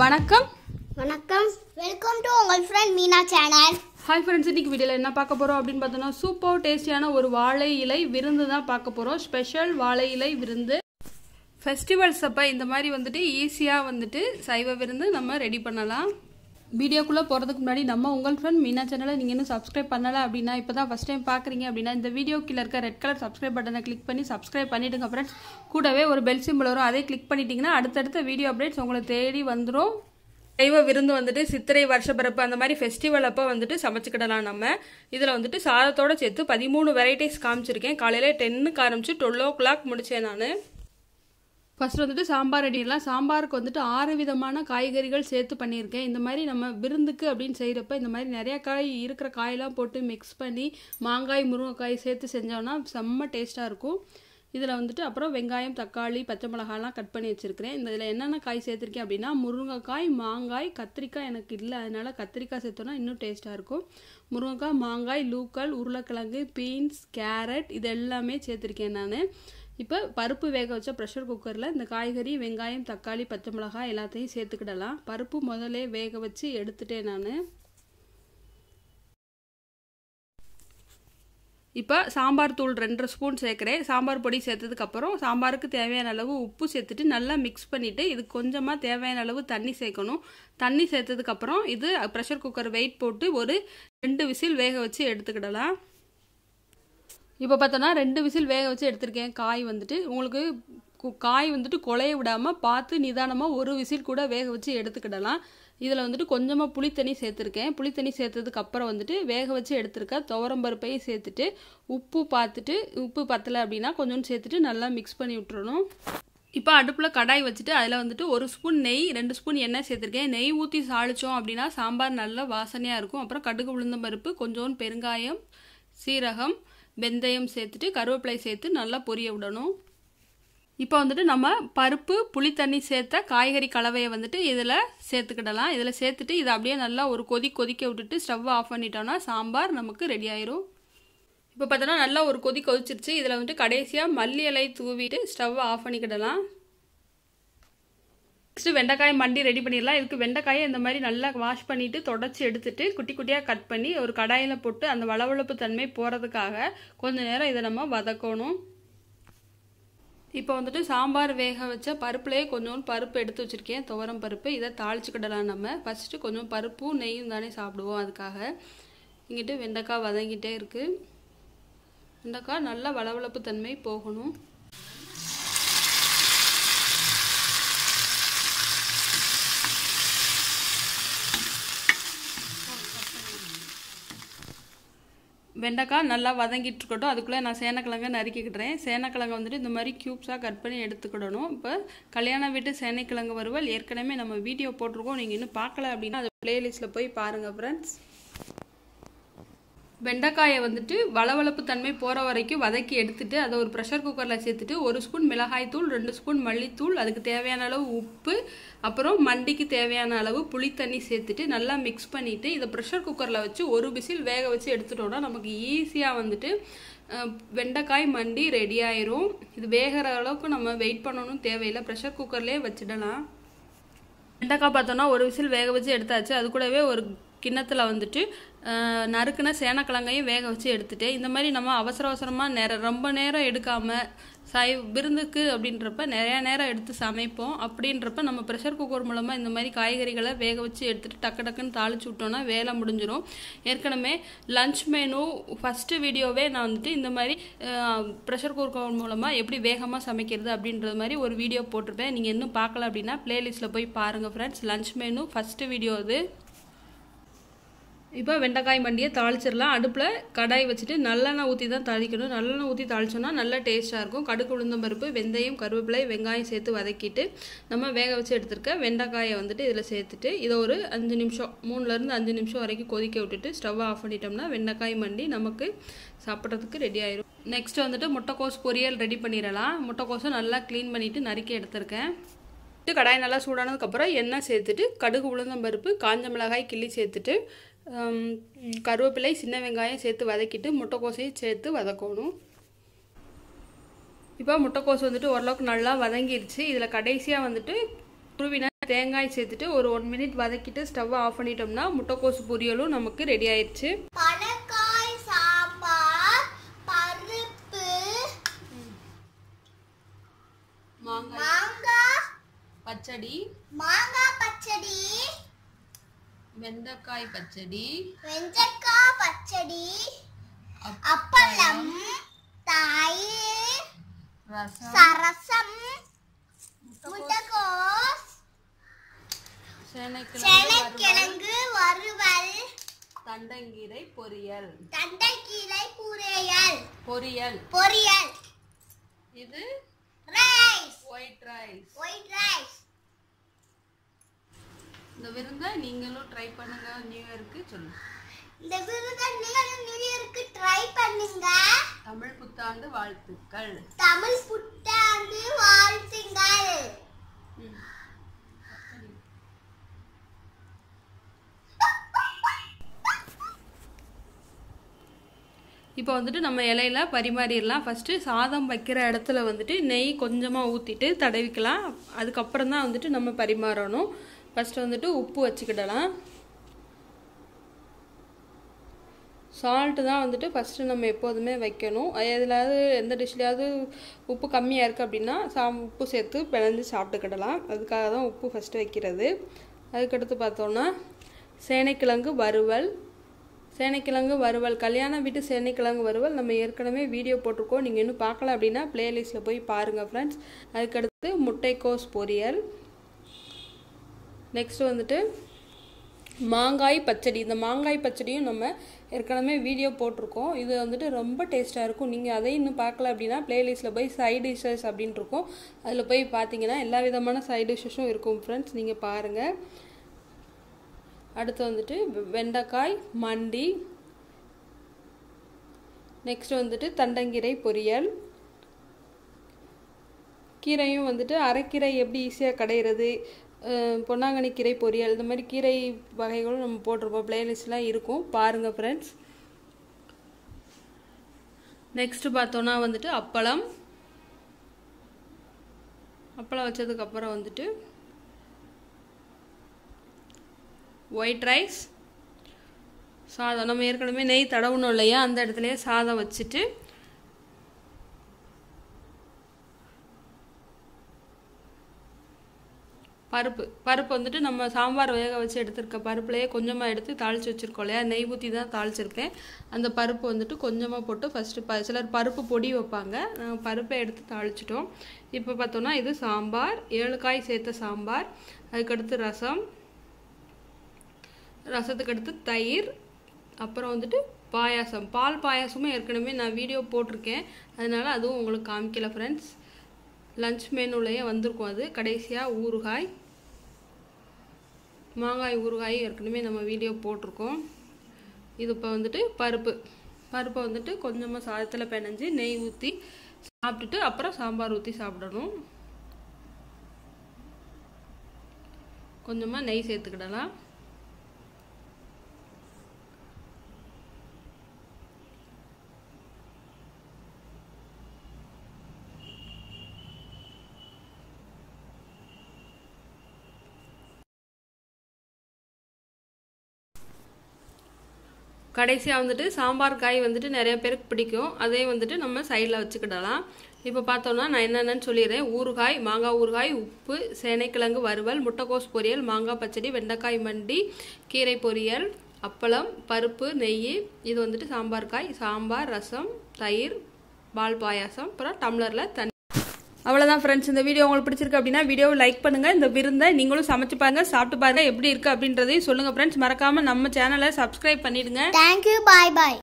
வணக்கம். வணக்கம். Welcome to உங்கள் friend Meena channel hi friends இன்னைக்கு வீடியோவில் என்ன பார்க்க போகிறோம் அப்படின்னு பார்த்தோன்னா சூப்பர் டேஸ்டியான ஒரு வாழை இலை விருந்து தான் பார்க்க போகிறோம் ஸ்பெஷல் வாழை இலை விருந்து. ஃபெஸ்டிவல்ஸ் அப்போ இந்த மாதிரி வந்துட்டு ஈஸியாக வந்துட்டு சைவ விருந்து நம்ம ரெடி பண்ணலாம். வீடியோக்குள்ளே போகிறதுக்கு முன்னாடி நம்ம உங்கள் ஃப்ரெண்ட் மீனா சேனலை நீங்கள் இன்னும் சப்ஸ்கிரைப் பண்ணலை அப்படின்னா இப்போ தான் ஃபஸ்ட் டைம் பார்க்குறீங்க அப்படின்னா இந்த வீடியோ கீழே இருக்க ரெட் கலர் சப்ஸ்கிரைப் பட்டனை கிளிக் பண்ணி சப்ஸ்கிரைப் பண்ணிவிடுங்க ஃப்ரெண்ட்ஸ் கூடவே ஒரு பெல் சிம்பிள் வரும். அதே கிளிக் பண்ணிட்டீங்கன்னா அடுத்தடுத்த வீடியோ அப்டேட்ஸ் உங்களை தேடி வந்துடும் தெய்வ விருந்து வந்துட்டு சித்திரை வருஷப்பிறப்பு அந்த மாதிரி ஃபெஸ்டிவல் அப்போ வந்துட்டு சமைச்சுக்கிடலாம் நம்ம. இதில் வந்துட்டு சாதத்தோட சேர்த்து பதிமூணு வெரைட்டிஸ் காமிச்சிருக்கேன். காலையில் டென்னுக்கு ஆரம்பிச்சு டுவெல் ஓ கிளாக் முடித்தேன் நான். ஃபர்ஸ்ட் வந்துட்டு சாம்பார் ரெடிலாம் சாம்பாருக்கு வந்துட்டு ஆறு விதமான காய்கறிகள் சேர்த்து பண்ணியிருக்கேன். இந்த மாதிரி நம்ம விருந்துக்கு அப்படின்னு செய்கிறப்ப இந்த மாதிரி நிறைய காய் இருக்கிற காயெல்லாம் போட்டு மிக்ஸ் பண்ணி மாங்காய் முருங்கைக்காய் சேர்த்து செஞ்சோன்னா செம்ம டேஸ்ட்டாக இருக்கும். இதில் வந்துட்டு அப்புறம் வெங்காயம் தக்காளி பச்சை மிளகாலாம் கட் பண்ணி வச்சுருக்கிறேன். இந்த இதில் என்னென்ன காய் சேர்த்துருக்கேன் அப்படின்னா முருங்கைக்காய் மாங்காய் கத்திரிக்காய் எனக்கு இல்லை. அதனால் கத்திரிக்காய் சேர்த்தோன்னா இன்னும் டேஸ்ட்டாக இருக்கும். முருங்கைக்காய் மாங்காய் லூக்கல் உருளைக்கிழங்கு பீன்ஸ் கேரட் இது எல்லாமே சேர்த்துருக்கேன் நான். இப்போ பருப்பு வேக வச்ச ப்ரெஷர் குக்கரில் இந்த காய்கறி வெங்காயம் தக்காளி பச்சை மிளகாய் எல்லாத்தையும் சேர்த்துக்கிடலாம். பருப்பு முதல்ல வேக வச்சு எடுத்துட்டேன் நான். இப்போ சாம்பார் தூள் ரெண்டரை ஸ்பூன் சேர்க்குறேன். சாம்பார் பொடி சேர்த்ததுக்கப்புறம் சாம்பாருக்கு தேவையான அளவு உப்பு சேர்த்துட்டு நல்லா மிக்ஸ் பண்ணிவிட்டு இது கொஞ்சமாக தேவையான அளவு தண்ணி சேர்க்கணும். தண்ணி சேர்த்ததுக்கப்புறம் இது ப்ரெஷர் குக்கர் வெயிட் போட்டு ஒரு ரெண்டு விசில் வேக வச்சு எடுத்துக்கிடலாம். இப்போ பார்த்தோன்னா ரெண்டு விசில் வேக வச்சு எடுத்திருக்கேன். காய் வந்துட்டு உங்களுக்கு காய் வந்துட்டு கொலைய விடாமல் பார்த்து நிதானமாக ஒரு விசில் கூட வேக வச்சு எடுத்துக்கிடலாம். இதில் வந்துட்டு கொஞ்சமாக புளித்தண்ணி சேர்த்துருக்கேன். புளித்தண்ணி சேர்த்ததுக்கு அப்புறம் வந்துட்டு வேக வச்சு எடுத்துருக்க துவரம்பருப்பையும் சேர்த்துட்டு உப்பு பார்த்துட்டு உப்பு பத்தலை அப்படின்னா கொஞ்சோண்டு சேர்த்துட்டு நல்லா மிக்ஸ் பண்ணி விட்டுறணும். இப்போ அடுப்பில் கடாய் வச்சுட்டு அதில் வந்துட்டு ஒரு ஸ்பூன் நெய் ரெண்டு ஸ்பூன் எண்ணெய் சேர்த்துருக்கேன். நெய் ஊற்றி சாளிச்சோம் அப்படின்னா சாம்பார் நல்லா வாசனையாக இருக்கும். அப்புறம் கடுகு உளுந்தம் பருப்பு கொஞ்சோண்டு பெருங்காயம் சீரகம் வெந்தயம் சேர்த்துட்டு கருவேப்பிலை சேர்த்து நல்லா பொரிய விடணும். இப்போ வந்துட்டு நம்ம பருப்பு புளி தண்ணி சேர்த்த காய்கறி கலவையை வந்துட்டு இதில் சேர்த்துக்கிடலாம். இதில் சேர்த்துட்டு இதை அப்படியே நல்லா ஒரு கொதி கொதிக்க விட்டுட்டு ஸ்டவ்வை ஆஃப் பண்ணிட்டோம்னா சாம்பார் நமக்கு ரெடி ஆயிரும். இப்போ பார்த்தோன்னா நல்லா ஒரு கொதி கொதிச்சிருச்சு. இதில் வந்துட்டு கடைசியாக மல்லி இலை தூவிட்டு ஸ்டவ்வை ஆஃப் பண்ணிக்கிடலாம். நெக்ஸ்ட்டு வெண்டைக்காய் மண்டி ரெடி பண்ணிடலாம். இதுக்கு வெண்டைக்காயை இந்த மாதிரி நல்லா வாஷ் பண்ணிவிட்டு தொடச்சி எடுத்துட்டு குட்டி குட்டியாக கட் பண்ணி ஒரு கடாயில் போட்டு அந்த வளவளப்பு தன்மை போகிறதுக்காக கொஞ்சம் நேரம் இதை நம்ம வதக்கணும். இப்போ வந்துட்டு சாம்பார் வேக வச்ச பருப்புலேயே கொஞ்சோண்டு பருப்பு எடுத்து வச்சுருக்கேன். துவரம் பருப்பு. இதை தாளிச்சுக்கிடலாம் நம்ம. ஃபஸ்ட்டு கொஞ்சம் பருப்பும் நெய்யும் தானே சாப்பிடுவோம் அதுக்காக. இங்கிட்டு வெண்டைக்காய் வதங்கிட்டே இருக்குது வெண்டைக்காய் நல்லா வளவளப்பு தன்மை போகணும். வெண்டைக்காய் நல்லா வதங்கிட்டு இருக்கட்டும். அதுக்குள்ளே நான் சேனக்கிழங்க நறுக்கிக்கிட்டுறேன். சேனக்கிழங்கு வந்துட்டு இந்த மாதிரி க்யூப்ஸாக கட் பண்ணி எடுத்துக்கிடணும். இப்போ கல்யாண வீட்டு சேனைக்கிழங்கு வறுவல் ஏற்கனவே நம்ம வீடியோ போட்டிருக்கோம். நீங்கள் இன்னும் பார்க்கல அப்படின்னா அது பிளேலிஸ்ட்டில் போய் பாருங்கள் ஃப்ரெண்ட்ஸ் வெண்டைக்காயை வந்துட்டு வளவளப்பு தன்மை போகிற வரைக்கும் வதக்கி எடுத்துட்டு அதை ஒரு ப்ரெஷர் குக்கரில் சேர்த்துட்டு ஒரு ஸ்பூன் மிளகாய் தூள் ரெண்டு ஸ்பூன் மல்லித்தூள் அதுக்கு தேவையான அளவு உப்பு அப்புறம் மண்டிக்கு தேவையான அளவு புளித்தண்ணி சேர்த்துட்டு நல்லா மிக்ஸ் பண்ணிவிட்டு இதை ப்ரெஷர் குக்கரில் வச்சு ஒரு விசில் வேக வச்சு எடுத்துட்டோம்னா நமக்கு ஈஸியாக வந்துட்டு வெண்டைக்காய் மண்டி ரெடி ஆயிரும். இது வேகிற அளவுக்கு நம்ம வெயிட் பண்ணணும் தேவையில்லை. ப்ரெஷர் குக்கர்லேயே வச்சிடலாம். வெண்டைக்காய் பார்த்தோன்னா ஒரு விசில் வேக வச்சு எடுத்தாச்சு. அது கூடவே ஒரு கிண்ணத்தில் வந்துட்டு நறுக்குன சேனக்கிழங்கையும் வேக வச்சு எடுத்துட்டு இந்த மாதிரி நம்ம அவசர அவசரமாக நேரம் ரொம்ப நேரம் எடுக்காமல் சை விருந்துக்கு அப்படின்றப்ப நிறையா நேரம் எடுத்து சமைப்போம். அப்படின்றப்ப நம்ம ப்ரெஷர் குக்கர் மூலமாக இந்த மாதிரி காய்கறிகளை வேக வச்சு எடுத்துகிட்டு டக்கு டக்குன்னு தாளிச்சு விட்டோன்னா வேலை முடிஞ்சிடும் ஏற்கனவே லஞ்ச் மெனு ஃபஸ்ட்டு வீடியோவே நான் வந்துட்டு இந்த மாதிரி ப்ரெஷர் குக்கர் மூலமாக எப்படி வேகமாக சமைக்கிறது அப்படின்றது மாதிரி ஒரு வீடியோ போட்டிருப்பேன். நீங்கள் இன்னும் பார்க்கல அப்படின்னா ப்ளேலிஸ்ட்டில் போய் பாருங்கள் friends lunch menu first video அது. இப்போ வெண்டைக்காய் மண்டியை தாளிச்சிடலாம். அடுப்பில் கடாய் வச்சுட்டு நல்லெண்ணெய் ஊற்றி தான் தாளிக்கணும். நல்லெண்ணெய் ஊற்றி தாளிச்சோன்னா நல்லா டேஸ்ட்டாக இருக்கும். கடுகு உளுந்தம் பருப்பு வெந்தயம் கருவேப்பிலை வெங்காயம் சேர்த்து வதக்கிட்டு நம்ம வேக வச்சு எடுத்துருக்க வெண்டைக்காயை வந்துட்டு இதில் சேர்த்துட்டு இதை ஒரு அஞ்சு நிமிஷம் மூணுலேருந்து அஞ்சு நிமிஷம் வரைக்கும் கொதிக்க விட்டுட்டு ஸ்டவ்வை ஆஃப் பண்ணிட்டோம்னா வெண்டைக்காய் மண்டி நமக்கு சாப்பிட்றதுக்கு ரெடி ஆயிரும். நெக்ஸ்ட் வந்துட்டு முட்டைக்கோஸ் பொரியல் ரெடி பண்ணிடலாம். முட்டைக்கோஸை நல்லா க்ளீன் பண்ணிவிட்டு நறுக்கி எடுத்திருக்கேன். கடாய் நல்லா சூடானதுக்கப்புறம் எண்ணெய் சேர்த்துட்டு கடுகு உளுந்தம் பருப்பு காஞ்ச மிளகாய் கிள்ளி சேர்த்துட்டு கருவேப்பிலை சின்ன வெங்காயம் சேர்த்து வதக்கிட்டு முட்டைக்கோசையும் சேர்த்து வதக்கணும். இப்போ முட்டைக்கோஸ் வந்துட்டு ஓரளவுக்கு நல்லா வதங்கிருச்சு. இதில் கடைசியாக வந்துட்டு துருவின தேங்காய் சேர்த்துட்டு ஒரு ஒன் மினிட் வதக்கிட்டு ஸ்டவ்வை ஆஃப் பண்ணிட்டோம்னா முட்டைக்கோசு பொரியலும் நமக்கு ரெடி ஆயிடுச்சு பச்சடி. மாங்காய் பச்சடி வெண்டைக்காய் பச்சடி. வெண்டைக்காய் பச்சடி. அப்பளம் தயிர் ரசம். சரசம் முட்டைகோஸ் சேனைக்கிழங்கு வறுவல் தண்டங்கீரை பொரியல். தண்டைக்கீரை பொரியல். பொரியல். பொரியல். இது rice white rice white rice இந்த விருந்தை நீங்களும் ட்ரை பண்ணுங்க நியூ இயருக்கு சொல்லுங்க. இந்த விருதை நீங்களும் நியூ இயருக்கு ட்ரை பண்ணுங்க. தமிழ் புத்தாண்டு வாழ்த்துக்கள். தமிழ் புத்தாண்டு வாழ்த்துங்கள். இப்போ வந்துட்டு நம்ம இலையில பரிமாறிடலாம். ஃபஸ்ட்டு சாதம் வைக்கிற இடத்துல வந்துட்டு நெய் கொஞ்சமாக ஊற்றிட்டு தடவிக்கலாம். அதுக்கப்புறம் தான் வந்துட்டு நம்ம பரிமாறணும். ஃபஸ்ட்டு வந்துட்டு உப்பு வச்சுக்கிடலாம். சால்ட்டு தான் வந்துட்டு ஃபஸ்ட்டு நம்ம எப்போதுமே வைக்கணும். எதுலையாவது எந்த டிஷ்லையாவது உப்பு கம்மியாக இருக்குது அப்படின்னா சா உப்பு சேர்த்து பிணைஞ்சு சாப்பிட்டுக்கிடலாம். அதுக்காக தான் உப்பு ஃபஸ்ட்டு வைக்கிறது. அதுக்கடுத்து பார்த்தோன்னா சேனைக்கிழங்கு வறுவல். சேனைக்கிழங்கு வறுவல். கல்யாண வீட்டு சேனைக்கிழங்கு வறுவல் நம்ம ஏற்கனவே வீடியோ போட்டிருக்கோம். நீங்கள் இன்னும் பார்க்கல அப்படின்னா ப்ளேலிஸ்ட்டில் போய் பாருங்கள் ஃப்ரெண்ட்ஸ் அதுக்கடுத்து முட்டைக்கோஸ் பொரியல். நெக்ஸ்ட் வந்துட்டு மாங்காய் பச்சடி. இந்த மாங்காய் பச்சடியும் நம்ம ஏற்கனவே வீடியோ போட்டிருக்கோம். இது வந்துட்டு ரொம்ப டேஸ்ட்டாக இருக்கும். நீங்கள் அதையும் இன்னும் பார்க்கல அப்படின்னா பிளேலிஸ்ட்டில் போய் சைட் டிஷ்ஷஸ் அப்படின்ட்டு இருக்கும். அதில் போய் பார்த்தீங்கன்னா எல்லா விதமான சைட் டிஷ்ஷஸும் இருக்கும் ஃப்ரெண்ட்ஸ் நீங்கள் பாருங்கள் அடுத்து வந்துட்டு வெ- வெண்டைக்காய் மண்டி. நெக்ஸ்ட் வந்துட்டு தண்டங்கீரை பொரியல். கீரையும் வந்துட்டு அரைக்கீரை எப்படி ஈஸியாக கடையிறது? பொன்னாங்கண்ணி கீரை பொரியல் இந்த மாதிரி கீரை வகைகளும் நம்ம போட்டிருப்போம். பிளேலிஸ்ட்லாம் இருக்கும். பாருங்கள் ஃப்ரெண்ட்ஸ் நெக்ஸ்ட்டு பார்த்தோன்னா வந்துட்டு அப்பளம். அப்பளம் வச்சதுக்கப்புறம் வந்துட்டு ஒயிட் ரைஸ் சாதம். நம்ம ஏற்கனவே நெய் தடவணும் இல்லையா? அந்த இடத்துலையே சாதம் வச்சுட்டு பருப்பு. பருப்பு வந்துட்டு நம்ம சாம்பார் வேக வச்சு எடுத்திருக்க பருப்புலையே கொஞ்சமாக எடுத்து தாளித்து வச்சுருக்கோம் இல்லையா? நெய் ஊற்றி தான் தாளிச்சிருக்கேன். அந்த பருப்பு வந்துட்டு கொஞ்சமாக போட்டு ஃபஸ்ட்டு ப சிலர் பருப்பு பொடி வைப்பாங்க. நாங்கள் பருப்பை எடுத்து தாளிச்சிட்டோம். இப்போ பார்த்தோன்னா இது சாம்பார் ஏழுக்காய் சேர்த்த சாம்பார் அதுக்கடுத்து ரசம் ரசத்துக்கு அடுத்து தயிர் அப்புறம் வந்துட்டு பாயாசம். பால் பாயாசமும் ஏற்கனவே நான் வீடியோ போட்டிருக்கேன். அதனால அதுவும் உங்களுக்கு காமிக்கல ஃப்ரெண்ட்ஸ் லஞ்ச் மெனுலையே வந்திருக்கும் அது. கடைசியாக ஊறுகாய். மாங்காய் ஊறுகாய் ஏற்கனவே நம்ம வீடியோ போட்டிருக்கோம். இது இப்போ வந்துட்டு பருப்பு. பருப்பை வந்துட்டு கொஞ்சமாக சாதத்தில் பிணைஞ்சு நெய் ஊற்றி சாப்பிட்டுட்டு அப்புறம் சாம்பார் ஊற்றி சாப்பிடணும். கொஞ்சமாக நெய் சேர்த்துக்கிடலாம். கடைசியாக வந்துட்டு சாம்பார் காய் வந்துட்டு நிறைய பேருக்கு பிடிக்கும். அதே வந்துட்டு நம்ம சைடில் வச்சுக்கிடலாம். இப்போ பார்த்தோம்னா நான் என்னென்னு சொல்லிடுறேன். ஊறுகாய் மாங்காய் ஊறுகாய் உப்பு சேனைக்கிழங்கு வறுவல் முட்டைக்கோஸ் பொரியல் மாங்காய் பச்சடி வெண்டைக்காய் மண்டி கீரை பொரியல் அப்பளம் பருப்பு நெய் இது வந்துட்டு சாம்பார் காய் சாம்பார் ரசம் தயிர் பால் பாயாசம் அப்புறம் டம்ளரில் தண்ணி அவ்வளோதான் ஃப்ரெண்ட்ஸ் இந்த வீடியோ உங்களுக்கு பிடிச்சிருக்கு அப்படின்னா வீடியோவை லைக் பண்ணுங்க. இந்த விருந்தை நீங்களும் சமைச்சு பாருங்க சாப்பிட்டு பாருங்க எப்படி இருக்கு அப்படின்றதையும் சொல்லுங்க ஃப்ரெண்ட்ஸ் மறக்காம நம்ம சேனலை சப்ஸ்கிரைப் பண்ணிடுங்க. தேங்க்யூ பாய் பாய்